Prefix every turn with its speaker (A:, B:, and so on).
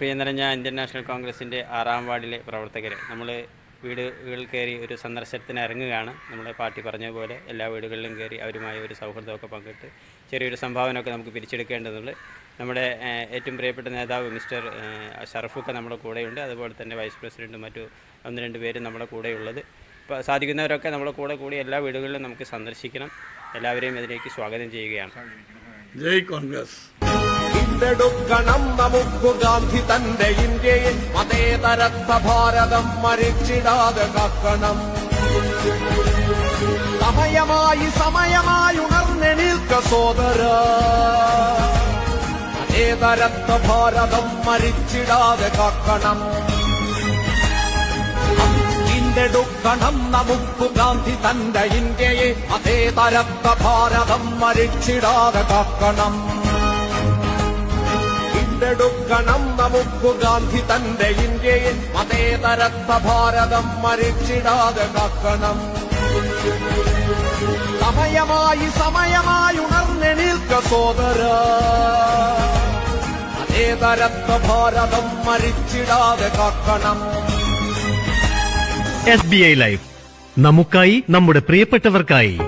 A: പ്രിയ നിറഞ്ഞ Indian national കോൺഗ്രസിന്റെ ആറാം വാർഡിലെ പ്രവർത്തകർ നമ്മൾ വീടുകളിൽ കയറി ഒരു സന്ദർശനത്തിന് ഇറങ്ങുകയാണ്. നമ്മളെ പാർട്ടി പറഞ്ഞതുപോലെ പോലെ എല്ലാ വീടുകളിലും കയറി അവരുമായി ഒരു സൗഹൃദമൊക്കെ പങ്കിട്ട് ചെറിയൊരു സംഭാവനയൊക്കെ നമുക്ക് പിരിച്ചെടുക്കേണ്ടതുണ്ട്. നമ്മുടെ ഏറ്റവും പ്രിയപ്പെട്ട നേതാവ് മിസ്റ്റർ ഷറഫൊക്കെ നമ്മുടെ കൂടെയുണ്ട്. അതുപോലെ തന്നെ വൈസ് പ്രസിഡന്റും മറ്റു ഒന്ന് രണ്ട് പേരും നമ്മുടെ കൂടെയുള്ളത്. ഇപ്പോൾ സാധിക്കുന്നവരൊക്കെ നമ്മുടെ കൂടെ കൂടി എല്ലാ വീടുകളിലും നമുക്ക് സന്ദർശിക്കണം. എല്ലാവരെയും ഇതിലേക്ക് സ്വാഗതം ചെയ്യുകയാണ്.
B: ജയ് കോൺഗ്രസ്.
C: വീണ്ടെടുക്കണം നമുക്ക് ഗാന്ധി തന്റെ ഇന്ത്യയിൽ മതേതരത്വ ഭാരതം മരിച്ചിടാതെ കാക്കണം. സമയമായി സമയമായി ഉണർന്നെണീൽക്ക സോദര. മതേതരത്വ ഭാരതം മരിച്ചിടാതെ കാക്കണം. വീണ്ടെടുക്കണം നമുക്ക് ഗാന്ധി തന്റെ ഇന്ത്യയെ അതേ തരത്ത ഭാരതം മരിച്ചിടാതെ കാക്കണം. വീണ്ടെടുക്കണം നമുക്ക് ഗാന്ധി തന്റെ ഇന്ത്യയിൽ മതേതരത്വ ഭാരതം മരിച്ചിടാതെ കാക്കണം. സമയമായി സമയമായി ഉണർന്നെണീൽക്ക സോദര. മതേതരത്വ ഭാരതം മരിച്ചിടാതെ കാക്കണം.
D: S B I life. നമുക്കായി നമ്മുടെ പ്രിയപ്പെട്ടവർക്കായി.